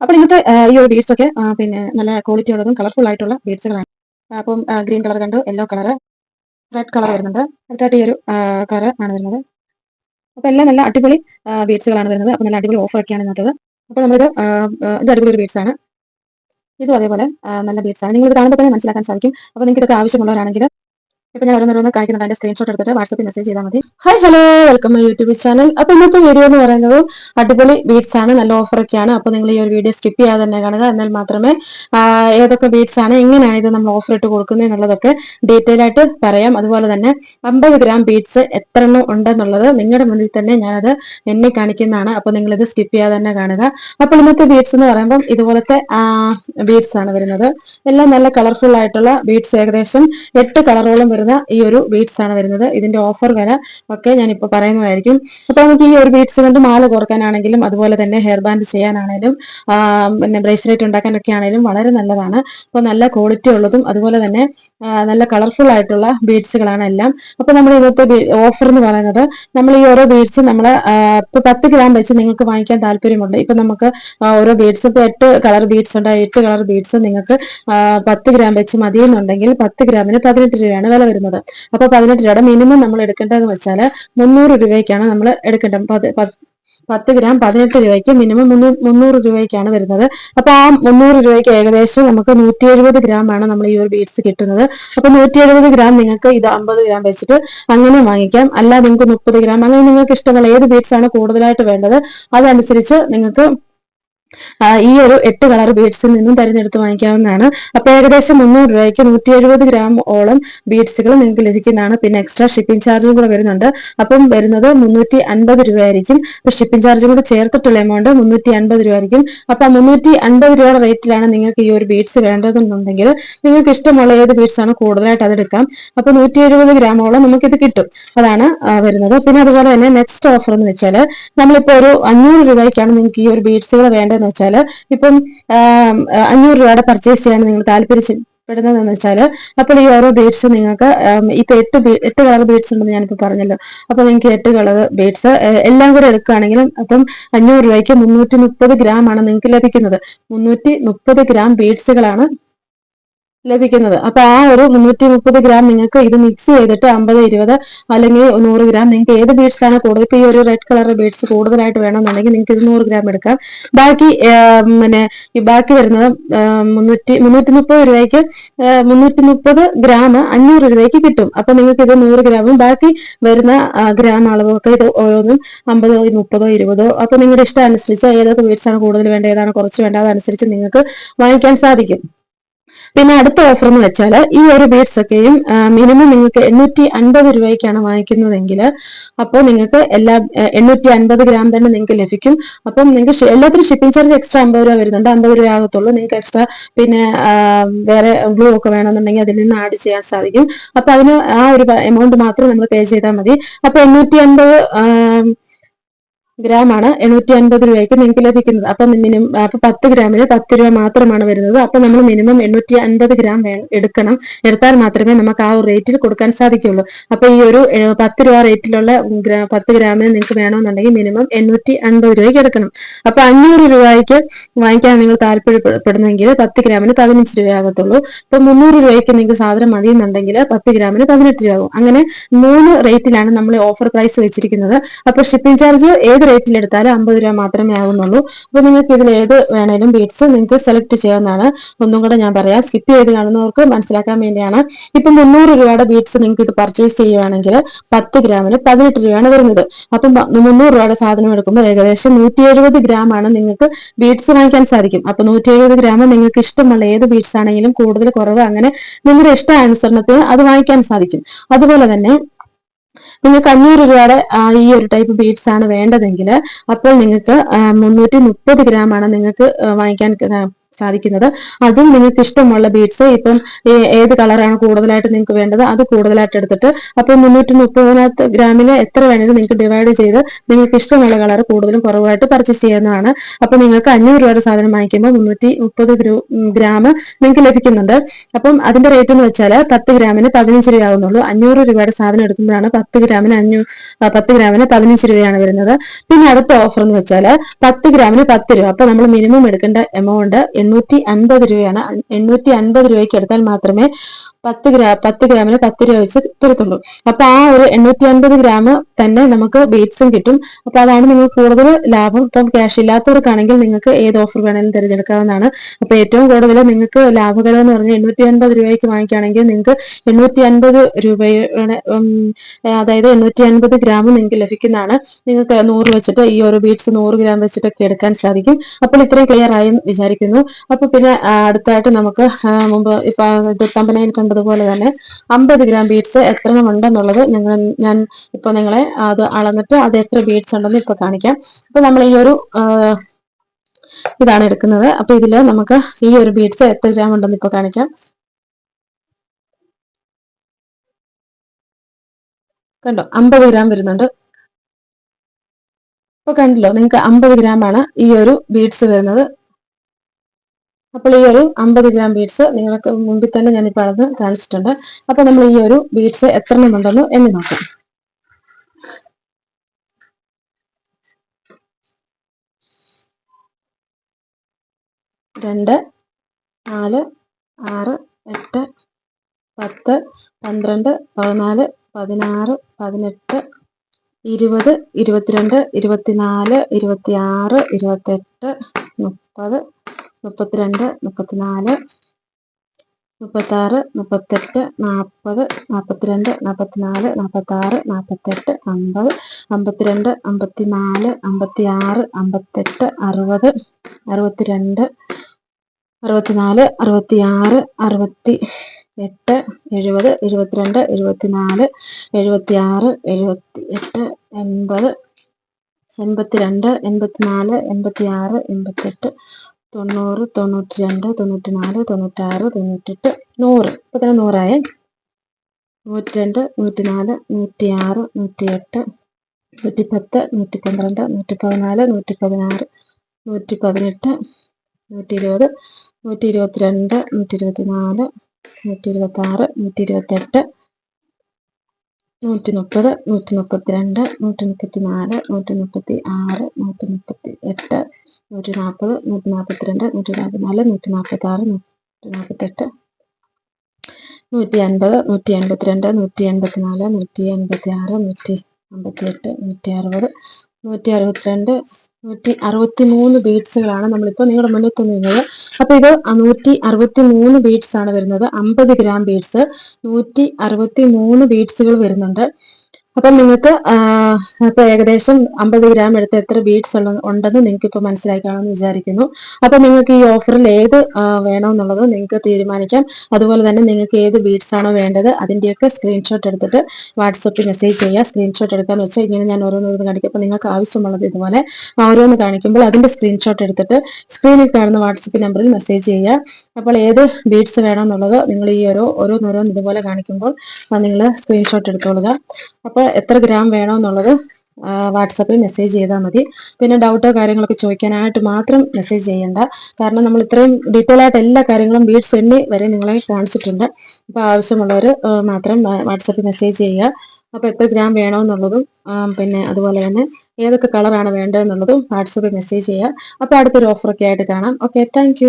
അപ്പോൾ ഇന്നത്തെ ഈ ഒരു ബീഡ്സ് ഒക്കെ പിന്നെ നല്ല ക്വാളിറ്റി ഉള്ളതും കളർഫുൾ ആയിട്ടുള്ള ബീഡ്സുകളാണ് അപ്പം ഗ്രീൻ കളർ കണ്ടു യെല്ലോ കളർ റെഡ് കളർ വരുന്നുണ്ട്. അടുത്തായിട്ട് ഈ ഒരു കളർ ആണ് വരുന്നത്. അപ്പോൾ എല്ലാം നല്ല അടിപൊളി ബീഡ്സുകളാണ് വരുന്നത്. അപ്പോൾ നല്ല അടിപൊളി ഓഫർ ഒക്കെയാണ് ഇന്നത്തത് അപ്പൊ നമ്മളിത് ഇത് അടിപൊളി ഒരു ബീഡ്സ് ആണ്. ഇതും അതേപോലെ നല്ല ബീഡ്സ് ആണ്. നിങ്ങൾ ഇത് കാണുമ്പോൾ തന്നെ മനസ്സിലാക്കാൻ സാധിക്കും. അപ്പോൾ നിങ്ങൾക്ക് ഇതൊക്കെ ആവശ്യമുള്ളവരാണെങ്കിൽ ഇപ്പൊ ഞാൻ ഓരോന്നോരോന്ന് കാണിക്കുന്നത് അതിന്റെ സ്ക്രീൻഷോട്ട് എടുത്തിട്ട് വാട്സപ്പിൽ മെസ്സേജ് ചെയ്താൽ മതി. Hi hello welcome my YouTube channel അപ്പൊ ഇന്നത്തെ വീഡിയോ എന്ന് പറയുന്നത് അടിപൊളി ബീഡ്സ് ആണ് നല്ല ഓഫർ ഒക്കെയാണ്. അപ്പൊ നിങ്ങൾ ഈ ഒരു വീഡിയോ സ്കിപ്പ് ചെയ്യാതെ തന്നെ കാണുക. എന്നാൽ മാത്രമേ ഏതൊക്കെ ബീഡ്സ് ആണ് എങ്ങനെയാണ് ഇത് നമ്മൾ ഓഫർ ഇട്ട് കൊടുക്കുന്നത് എന്നുള്ളതൊക്കെ ഡീറ്റെയിൽ ആയിട്ട് പറയാം. അതുപോലെ തന്നെ അമ്പത് ഗ്രാം ബീഡ്സ് എത്ര എണ്ണം ഉണ്ടെന്നുള്ളത് നിങ്ങളുടെ മുന്നിൽ തന്നെ ഞാനത് എന്നെ കാണിക്കുന്നതാണ്. അപ്പൊ നിങ്ങൾ ഇത് സ്കിപ്പ് ചെയ്യാതെ തന്നെ കാണുക. അപ്പോൾ ഇന്നത്തെ ബീഡ്സ് എന്ന് പറയുമ്പോൾ ഇതുപോലത്തെ ബീഡ്സ് ആണ് വരുന്നത്. എല്ലാം നല്ല കളർഫുൾ ആയിട്ടുള്ള ബീഡ്സ് ഏകദേശം എട്ട് കളറോളം വരുന്ന ഈ ഒരു ബീഡ്സ് ആണ് വരുന്നത്. ഇതിന്റെ ഓഫർ വില ഒക്കെ ഞാൻ ഇപ്പോൾ പറയുന്നതായിരിക്കും. അപ്പൊ നമുക്ക് ഈ ഒരു ബീഡ്സ് കൊണ്ട് മാല കോർക്കാനാണെങ്കിലും അതുപോലെ തന്നെ ഹെയർ ബാൻഡ് ചെയ്യാനാണെങ്കിലും പിന്നെ ബ്രേസ്ലെറ്റ് ഉണ്ടാക്കാനൊക്കെ ആണെങ്കിലും വളരെ നല്ലതാണ്. അപ്പോൾ നല്ല ക്വാളിറ്റി ഉള്ളതും അതുപോലെ തന്നെ നല്ല കളർഫുൾ ആയിട്ടുള്ള ബീഡ്സുകളാണ് എല്ലാം. അപ്പൊ നമ്മൾ ഇന്നത്തെ ഓഫർ എന്ന് പറയുന്നത് നമ്മൾ ഈ ഓരോ ബീഡ്സ് നമ്മൾ ഇപ്പൊ പത്ത് ഗ്രാം വെച്ച് നിങ്ങൾക്ക് വാങ്ങിക്കാൻ താല്പര്യമുണ്ട്. ഇപ്പൊ നമുക്ക് ഓരോ ബീഡ്സ് ഇപ്പൊ എട്ട് കളർ ബീഡ്സ് ഉണ്ട്. എട്ട് കളർ ബീഡ്സ് നിങ്ങൾക്ക് പത്ത് ഗ്രാം വെച്ച് മതിയെന്നുണ്ടെങ്കിൽ പത്ത് ഗ്രാമിന് പതിനെട്ട് രൂപയാണ് വില വരുന്നത്. അപ്പൊ പതിനെട്ട് രൂപയുടെ മിനിമം നമ്മൾ എടുക്കേണ്ടതെന്ന് വെച്ചാൽ മുന്നൂറ് രൂപയ്ക്കാണ് നമ്മൾ എടുക്കേണ്ടത്. പത്ത് ഗ്രാം പതിനെട്ട് രൂപയ്ക്ക് മിനിമം മുന്നൂറ് രൂപയ്ക്കാണ് വരുന്നത്. അപ്പൊ ആ മുന്നൂറ് രൂപയ്ക്ക് ഏകദേശം നമുക്ക് നൂറ്റി എഴുപത് ഗ്രാം ആണ് നമ്മൾ ഈ ഒരു ബീഡ്സ് കിട്ടുന്നത്. അപ്പൊ നൂറ്റി എഴുപത് ഗ്രാം നിങ്ങൾക്ക് ഇത് അമ്പത് ഗ്രാം വെച്ചിട്ട് അങ്ങനെ വാങ്ങിക്കാം. അല്ലാതെ നിങ്ങൾക്ക് മുപ്പത് ഗ്രാം അങ്ങനെ നിങ്ങൾക്ക് ഇഷ്ടമുള്ള ഏത് ബീഡ്സ് ആണ് കൂടുതലായിട്ട് വേണ്ടത് അതനുസരിച്ച് നിങ്ങൾക്ക് ഈ ഒരു എട്ട് കളർ ബീഡ്സിൽ നിന്നും തിരഞ്ഞെടുത്ത് വാങ്ങിക്കാവുന്നതാണ്. അപ്പൊ ഏകദേശം മുന്നൂറ് രൂപയ്ക്ക് നൂറ്റി എഴുപത് ഗ്രാം ഓളം ബീഡ്സുകൾ നിങ്ങൾക്ക് ലഭിക്കുന്നതാണ്. പിന്നെ എക്സ്ട്രാ ഷിപ്പിംഗ് ചാർജും കൂടെ വരുന്നുണ്ട്. അപ്പം വരുന്നത് മുന്നൂറ്റി അൻപത് രൂപയായിരിക്കും ഷിപ്പിംഗ് ചാർജും കൂടെ ചേർത്തിട്ടുള്ള എമൗണ്ട് മുന്നൂറ്റി അൻപത് രൂപ ആയിരിക്കും അപ്പൊ മുന്നൂറ്റി അൻപത് രൂപയുടെ റേറ്റിലാണ് നിങ്ങൾക്ക് ഈ ഒരു ബീഡ്സ് വേണ്ടതെന്നുണ്ടെങ്കിൽ നിങ്ങൾക്ക് ഇഷ്ടമുള്ള ഏത് ബീഡ്സ് ആണ് കൂടുതലായിട്ട് അതെടുക്കാം അപ്പൊ നൂറ്റി എഴുപത് ഗ്രാമോളം ഇത് കിട്ടും. അതാണ് വരുന്നത്. പിന്നെ അതുപോലെ തന്നെ നെക്സ്റ്റ് ഓഫർ എന്ന് വെച്ചാൽ നമ്മളിപ്പോ ഒരു അഞ്ഞൂറ് രൂപയ്ക്കാണ് നിങ്ങൾക്ക് ഈ ഒരു ബീഡ്സുകൾ വേണ്ടത് എന്ന് വെച്ചാൽ ഇപ്പം അഞ്ഞൂറ് രൂപയുടെ പർച്ചേസ് ചെയ്യാൻ നിങ്ങൾ താല്പര്യപ്പെടുന്നതെന്ന് വെച്ചാൽ അപ്പോൾ ഈ ഓരോ ബീഡ്സ് നിങ്ങൾക്ക് ഇപ്പൊ എട്ട് എട്ട് കളർ ബീഡ്സ് ഉണ്ടെന്ന് ഞാനിപ്പോ പറഞ്ഞല്ലോ. അപ്പൊ നിങ്ങൾക്ക് എട്ട് കളർ ബീഡ്സ് എല്ലാം കൂടെ എടുക്കുകയാണെങ്കിലും അപ്പം അഞ്ഞൂറ് രൂപയ്ക്ക് മുന്നൂറ്റി മുപ്പത് ഗ്രാം ആണ് നിങ്ങൾക്ക് ലഭിക്കുന്നത്. മുന്നൂറ്റി മുപ്പത് ഗ്രാം ബീഡ്സുകളാണ് ലഭിക്കുന്നത്. അപ്പൊ ആ ഒരു മുന്നൂറ്റി മുപ്പത് ഗ്രാം നിങ്ങൾക്ക് ഇത് മിക്സ് ചെയ്തിട്ട് അമ്പത് ഇരുപത് അല്ലെങ്കിൽ നൂറ് ഗ്രാം നിങ്ങൾക്ക് ഏത് ബീഡ്സ് ആണ് കൂടുതൽ ഇപ്പൊ ഈ ഒരു റെഡ് കളർ ബീഡ്സ് കൂടുതലായിട്ട് വേണമെന്നുണ്ടെങ്കിൽ നിങ്ങൾക്ക് ഇത് നൂറ് ഗ്രാം എടുക്കാം. ബാക്കി പിന്നെ ഈ ബാക്കി വരുന്നത് മുന്നൂറ്റി മുന്നൂറ്റി മുപ്പത് രൂപയ്ക്ക് മുന്നൂറ്റി മുപ്പത് ഗ്രാം അഞ്ഞൂറ് രൂപയ്ക്ക് കിട്ടും. അപ്പൊ നിങ്ങൾക്ക് ഇത് നൂറ് ഗ്രാമും ബാക്കി വരുന്ന ഗ്രാം അളവൊക്കെ ഇത് ഓരോന്നും അമ്പതോ മുപ്പതോ ഇരുപതോ അപ്പൊ നിങ്ങളുടെ ഇഷ്ടം അനുസരിച്ച് ഏതൊക്കെ ബീഡ്സ് ആണ് കൂടുതൽ വേണ്ടത് ഏതാണ് കുറച്ച് വേണ്ടത് അതനുസരിച്ച് നിങ്ങൾക്ക് വാങ്ങിക്കാൻ സാധിക്കും. പിന്നെ അടുത്ത ഓഫർ എന്ന് വെച്ചാൽ ഈ ഒരു ബീഡ്സ് ഒക്കെയും മിനിമം നിങ്ങൾക്ക് എണ്ണൂറ്റി അൻപത് രൂപയ്ക്കാണ് വാങ്ങിക്കുന്നതെങ്കിൽ അപ്പോൾ നിങ്ങൾക്ക് എല്ലാ എണ്ണൂറ്റി അൻപത് ഗ്രാം തന്നെ നിങ്ങൾക്ക് ലഭിക്കും. അപ്പം നിങ്ങൾക്ക് എല്ലാത്തിനും ഷിപ്പിംഗ് ചാർജ് എക്സ്ട്രാ അമ്പത് രൂപ വരുന്നുണ്ട്. അമ്പത് രൂപ ആകത്തുള്ളൂ. നിങ്ങൾക്ക് എക്സ്ട്രാ പിന്നെ വേറെ ഗ്ലൂ ഒക്കെ വേണമെന്നുണ്ടെങ്കിൽ അതിൽ നിന്ന് ആഡ് ചെയ്യാൻ സാധിക്കും. അപ്പൊ അതിന് ആ ഒരു എമൗണ്ട് മാത്രം നമ്മൾ പേ ചെയ്താൽ മതി. അപ്പൊ എണ്ണൂറ്റി അൻപത് ഗ്രാമാണ് എണ്ണൂറ്റി അൻപത് രൂപയ്ക്ക് നിങ്ങൾക്ക് ലഭിക്കുന്നത്. അപ്പൊ മിനിമം അപ്പൊ പത്ത് ഗ്രാമിന് പത്ത് രൂപ മാത്രമാണ് വരുന്നത്. അപ്പൊ നമ്മൾ മിനിമം എണ്ണൂറ്റി അൻപത് ഗ്രാം എടുക്കണം. എടുത്താൽ മാത്രമേ നമുക്ക് ആ ഒരു റേറ്റിൽ കൊടുക്കാൻ സാധിക്കുള്ളൂ. അപ്പൊ ഈ ഒരു പത്ത് രൂപ റേറ്റിലുള്ള പത്ത് ഗ്രാമിന് നിങ്ങൾക്ക് വേണമെന്നുണ്ടെങ്കിൽ മിനിമം എണ്ണൂറ്റി അൻപത് രൂപയ്ക്ക് എടുക്കണം. അപ്പൊ അഞ്ഞൂറ് രൂപയ്ക്ക് വാങ്ങിക്കാൻ നിങ്ങൾ താല്പര്യപ്പെടുന്നെങ്കിൽ പത്ത് ഗ്രാമിന് പതിനഞ്ച് രൂപയാകത്തുള്ളൂ ഇപ്പൊ മുന്നൂറ് രൂപയ്ക്ക് നിങ്ങൾക്ക് സാധനം മതിയെന്നുണ്ടെങ്കിൽ പത്ത് ഗ്രാമിന് പതിനെട്ട് രൂപ ആകും. അങ്ങനെ മൂന്ന് റേറ്റിലാണ് നമ്മൾ ഓഫർ പ്രൈസ് വെച്ചിരിക്കുന്നത്. അപ്പൊ ഷിപ്പിംഗ് ചാർജ് ഏത് റേറ്റിൽ എടുത്താൽ അമ്പത് രൂപ മാത്രമേ ആകുന്നുള്ളൂ അപ്പൊ നിങ്ങൾക്ക് ഇതിൽ ഏത് വേണേലും ബീഡ്സ് നിങ്ങൾക്ക് സെലക്ട് ചെയ്യാവുന്നതാണ്. ഒന്നും കൂടെ ഞാൻ പറയാം. സ്കിപ്പ് ചെയ്ത് കാണുന്നവർക്ക് മനസ്സിലാക്കാൻ വേണ്ടിയാണ്. ഇപ്പൊ മുന്നൂറ് രൂപയുടെ ബീഡ്സ് നിങ്ങൾക്ക് ഇത് പർച്ചേസ് ചെയ്യുവാണെങ്കിൽ പത്ത് ഗ്രാമിന് പതിനെട്ട് രൂപയാണ് വരുന്നത്. അപ്പം മുന്നൂറ് രൂപയുടെ സാധനം എടുക്കുമ്പോൾ ഏകദേശം നൂറ്റി എഴുപത് ഗ്രാമാണ് നിങ്ങൾക്ക് ബീഡ്സ് വാങ്ങിക്കാൻ സാധിക്കും. അപ്പൊ നൂറ്റി എഴുപത് ഗ്രാം നിങ്ങൾക്ക് ഇഷ്ടമുള്ള ഏത് ബീഡ്സ് ആണെങ്കിലും കൂടുതൽ കുറവ് അങ്ങനെ നിങ്ങളുടെ ഇഷ്ടാനുസരണത്തിന് അത് വാങ്ങിക്കാൻ സാധിക്കും. അതുപോലെ തന്നെ നിങ്ങൾക്ക് അഞ്ഞൂറ് രൂപയുടെ ഈ ഒരു ടൈപ്പ് ബീഡ്സ് ആണ് വേണ്ടതെങ്കിൽ അപ്പോൾ നിങ്ങൾക്ക് മുന്നൂറ്റി മുപ്പത് ഗ്രാം ആണ് നിങ്ങൾക്ക് വാങ്ങിക്കാൻ സാധിക്കുന്നത്. അതും നിങ്ങൾക്ക് ഇഷ്ടമുള്ള ബീഡ്സ് ഇപ്പം ഏത് കളറാണ് കൂടുതലായിട്ട് നിങ്ങൾക്ക് വേണ്ടത് അത് കൂടുതലായിട്ട് എടുത്തിട്ട് അപ്പം മുന്നൂറ്റി മുപ്പതിനകത്ത് ഗ്രാമിന് എത്ര വേണമെങ്കിലും നിങ്ങൾക്ക് ഡിവൈഡ് ചെയ്ത് നിങ്ങൾക്ക് ഇഷ്ടമുള്ള കളർ കൂടുതലും കുറവായിട്ട് പർച്ചേസ് ചെയ്യുന്നതാണ് അപ്പൊ നിങ്ങൾക്ക് അഞ്ഞൂറ് രൂപയുടെ സാധനം വാങ്ങിക്കുമ്പോൾ മുന്നൂറ്റി മുപ്പത് ഗ്രാം നിങ്ങൾക്ക് ലഭിക്കുന്നുണ്ട്. അപ്പം അതിന്റെ റേറ്റ് എന്ന് വെച്ചാൽ പത്ത് ഗ്രാമിന് പതിനഞ്ച് രൂപ ആകുന്നുള്ളൂ അഞ്ഞൂറ് രൂപയുടെ സാധനം എടുക്കുമ്പോഴാണ് പത്ത് ഗ്രാമിന് അഞ്ഞൂ പത്ത് ഗ്രാമിന് പതിനഞ്ച് രൂപയാണ് വരുന്നത്. പിന്നെ അടുത്ത ഓഫർ എന്ന് വെച്ചാൽ പത്ത് ഗ്രാമിന് പത്ത് രൂപ. അപ്പൊ നമ്മൾ മിനിമം എടുക്കേണ്ട എമൗണ്ട് എണ്ണൂറ്റി അൻപത് രൂപയാണ്. എണ്ണൂറ്റി അൻപത് രൂപയ്ക്ക് എടുത്താൽ മാത്രമേ പത്ത് ഗ്രാം പത്ത് ഗ്രാമിന് പത്ത് രൂപ വെച്ച് തരത്തുള്ളൂ അപ്പൊ ആ ഒരു എണ്ണൂറ്റി അൻപത് ഗ്രാം തന്നെ നമുക്ക് ബീറ്റ്സും കിട്ടും. അപ്പൊ അതാണ് നിങ്ങൾക്ക് കൂടുതൽ ലാഭം. ഇപ്പം ക്യാഷ് ഇല്ലാത്തവർക്കാണെങ്കിൽ നിങ്ങൾക്ക് ഏത് ഓഫർ വേണമെങ്കിലും തിരഞ്ഞെടുക്കാവുന്നതാണ്. അപ്പൊ ഏറ്റവും കൂടുതൽ നിങ്ങൾക്ക് ലാഭകരം എന്ന് പറഞ്ഞാൽ എണ്ണൂറ്റി അൻപത് രൂപയ്ക്ക് വാങ്ങിക്കുകയാണെങ്കിൽ നിങ്ങൾക്ക് എണ്ണൂറ്റി അൻപത് രൂപയുടെ അതായത് എണ്ണൂറ്റി അൻപത് ഗ്രാം നിങ്ങൾക്ക് ലഭിക്കുന്നതാണ്. നിങ്ങൾക്ക് നൂറ് വെച്ചിട്ട് ഈ ഒരു ബീറ്റ്സ് നൂറ് ഗ്രാം വെച്ചിട്ടൊക്കെ എടുക്കാൻ സാധിക്കും. അപ്പോൾ ഇത്രയും ക്ലിയർ ആയി വിചാരിക്കുന്നു. അപ്പൊ പിന്നെ അടുത്തായിട്ട് നമുക്ക് മുമ്പ് ഇപ്പൊ തമ്പനയിൽ കണ്ടതുപോലെ തന്നെ അമ്പത് ഗ്രാം ബീഡ്സ് എത്ര ഉണ്ടെന്നുള്ളത് ഞങ്ങൾ ഞാൻ ഇപ്പൊ നിങ്ങളെ അത് അളന്നിട്ട് അത് എത്ര ബീഡ്സ് ഉണ്ടെന്ന് ഇപ്പൊ കാണിക്കാം. അപ്പൊ നമ്മൾ ഈ ഒരു ഇതാണ് എടുക്കുന്നത്. അപ്പൊ ഇതിൽ നമുക്ക് ഈ ഒരു ബീഡ്സ് എത്ര ഗ്രാം ഉണ്ടെന്ന് ഇപ്പൊ കാണിക്കാം. കണ്ടോ? അമ്പത് ഗ്രാം വരുന്നുണ്ട്. ഇപ്പൊ കണ്ടല്ലോ നിങ്ങൾക്ക് അമ്പത് ഗ്രാം ആണ് ഈ ഒരു ബീഡ്സ് വരുന്നത്. അപ്പോൾ ഈ ഒരു അമ്പത് ഗ്രാം ബീഡ്സ് നിങ്ങൾക്ക് മുമ്പിൽ തന്നെ ഞാനിപ്പോൾ അളന്ന് കാണിച്ചിട്ടുണ്ട്. അപ്പോൾ നമ്മൾ ഈ ഒരു ബീഡ്സ് എത്ര എണ്ണം ഉണ്ടെന്ന് എണ്ണി നോക്കാം. രണ്ട് നാല് ആറ് എട്ട് പത്ത് പന്ത്രണ്ട് പതിനാല് പതിനാറ് പതിനെട്ട് ഇരുപത് ഇരുപത്തിരണ്ട് ഇരുപത്തിനാല് ഇരുപത്തിയാറ് ഇരുപത്തെട്ട് മുപ്പത് മുപ്പത്തിരണ്ട് മുപ്പത്തിനാല് മുപ്പത്താറ് മുപ്പത്തെട്ട് നാൽപ്പത് നാൽപ്പത്തിരണ്ട് നാൽപ്പത്തിനാല് നാൽപ്പത്താറ് നാൽപ്പത്തെട്ട് അമ്പത് അമ്പത്തിരണ്ട് അമ്പത്തിനാല് അമ്പത്തിയാറ് അമ്പത്തെട്ട് അറുപത് അറുപത്തിരണ്ട് അറുപത്തിനാല് അറുപത്തിയാറ് അറുപത്തി എട്ട് എഴുപത് എഴുപത്തിരണ്ട് എഴുപത്തിനാല് എഴുപത്തിയാറ് എഴുപത്തി എട്ട് എൺപത് എൺപത്തിരണ്ട് എൺപത്തിനാല് എൺപത്തിയാറ് എൺപത്തെട്ട് തൊണ്ണൂറ് തൊണ്ണൂറ്റി രണ്ട് തൊണ്ണൂറ്റി നാല് തൊണ്ണൂറ്റാറ് തൊണ്ണൂറ്റെട്ട് നൂറ്. ഇപ്പോൾ തന്നെ നൂറായേ? നൂറ്റി രണ്ട് നൂറ്റി നാല് നൂറ്റി ആറ് നൂറ്റി എട്ട് നൂറ്റി പത്ത് നൂറ്റി പന്ത്രണ്ട് നൂറ്റി പതിനാല് നൂറ്റി പതിനാറ് നൂറ്റി പതിനെട്ട് നൂറ്റി ഇരുപത് നൂറ്റി ഇരുപത്തിരണ്ട് നൂറ്റി ഇരുപത്തി നാല് നൂറ്റി ഇരുപത്താറ് നൂറ്റി ഇരുപത്തെട്ട് നൂറ്റി മുപ്പത് നൂറ്റി മുപ്പത്തിരണ്ട് നൂറ്റി മുപ്പത്തി നാല് നൂറ്റി മുപ്പത്തി ആറ് നൂറ്റി മുപ്പത്തി എട്ട് നൂറ്റി നാൽപ്പത് നൂറ്റി നാൽപ്പത്തിരണ്ട് നൂറ്റി നാൽപ്പത്തിനാല് നൂറ്റി നാൽപ്പത്തി ആറ് നൂറ്റി നാൽപ്പത്തെട്ട് നൂറ്റി അൻപത് നൂറ്റി എൺപത്തിരണ്ട് നൂറ്റി എൺപത്തിനാല് നൂറ്റി എൺപത്തി ആറ് നൂറ്റി അമ്പത്തിയെട്ട് നൂറ്റി അറുപത് നൂറ്റി അറുപത്തിരണ്ട് നൂറ്റി അറുപത്തി മൂന്ന് ബീഡ്സുകളാണ് നമ്മളിപ്പോൾ നിങ്ങളുടെ മുന്നിൽ തന്നിരുന്നത്. അപ്പോൾ ഇത് നൂറ്റി അറുപത്തി മൂന്ന് ബീഡ്സ് ആണ് വരുന്നത്. അമ്പത് ഗ്രാം ബീഡ്സ് നൂറ്റി അറുപത്തി മൂന്ന് ബീഡ്സുകൾ വരുന്നുണ്ട്. അപ്പം നിങ്ങൾക്ക് ഇപ്പൊ ഏകദേശം അമ്പത് ഗ്രാം എടുത്ത് എത്ര ബീഡ്സ് ഉള്ള ഉണ്ടെന്ന് നിങ്ങൾക്ക് ഇപ്പൊ മനസ്സിലാക്കാമെന്ന് വിചാരിക്കുന്നു. അപ്പൊ നിങ്ങൾക്ക് ഈ ഓഫറിൽ ഏത് വേണമെന്നുള്ളത് നിങ്ങൾക്ക് തീരുമാനിക്കാം. അതുപോലെ തന്നെ നിങ്ങൾക്ക് ഏത് ബീഡ്സ് ആണോ വേണ്ടത് അതിന്റെയൊക്കെ സ്ക്രീൻഷോട്ട് എടുത്തിട്ട് വാട്സപ്പിൽ മെസ്സേജ് ചെയ്യുക. സ്ക്രീൻഷോട്ട് എടുക്കാന്ന് വെച്ചാൽ ഇങ്ങനെ ഞാൻ ഓരോന്നോരോന്ന് കാണിക്കും. അപ്പോൾ നിങ്ങൾക്ക് ആവശ്യമുള്ളത് ഇതുപോലെ ഓരോന്ന് കാണിക്കുമ്പോൾ അതിന്റെ സ്ക്രീൻഷോട്ട് എടുത്തിട്ട് സ്ക്രീനിൽ കാണുന്ന വാട്സപ്പ് നമ്പറിൽ മെസ്സേജ് ചെയ്യുക. അപ്പോൾ ഏത് ബീഡ്സ് വേണമെന്നുള്ളത് നിങ്ങൾ ഈ ഓരോ ഓരോന്നോരോന്ന് ഇതുപോലെ കാണിക്കുമ്പോൾ നിങ്ങൾ സ്ക്രീൻഷോട്ട് എടുത്തോളുക. അപ്പോൾ എത്ര ഗ്രാം വേണമെന്നുള്ളത് വാട്സപ്പിൽ മെസ്സേജ് ചെയ്താൽ മതി. പിന്നെ ഡൗട്ടോ കാര്യങ്ങളൊക്കെ ചോദിക്കാനായിട്ട് മാത്രം മെസ്സേജ് ചെയ്യേണ്ട. കാരണം നമ്മൾ ഇത്രയും ഡീറ്റെയിൽ ആയിട്ട് എല്ലാ കാര്യങ്ങളും ബീഡ്സ് എണ്ണി വരെ നിങ്ങളെ കാണിച്ചിട്ടുണ്ട്. അപ്പോൾ ആവശ്യമുള്ളവർ മാത്രം വാട്സപ്പിൽ മെസ്സേജ് ചെയ്യുക. അപ്പോൾ എത്ര ഗ്രാം വേണമെന്നുള്ളതും പിന്നെ അതുപോലെ തന്നെ ഏതൊക്കെ കളറാണ് വേണ്ടതെന്നുള്ളതും വാട്സപ്പിൽ മെസ്സേജ് ചെയ്യുക. അപ്പോൾ അടുത്തൊരു ഓഫറൊക്കെ ആയിട്ട് കാണാം. Okay thank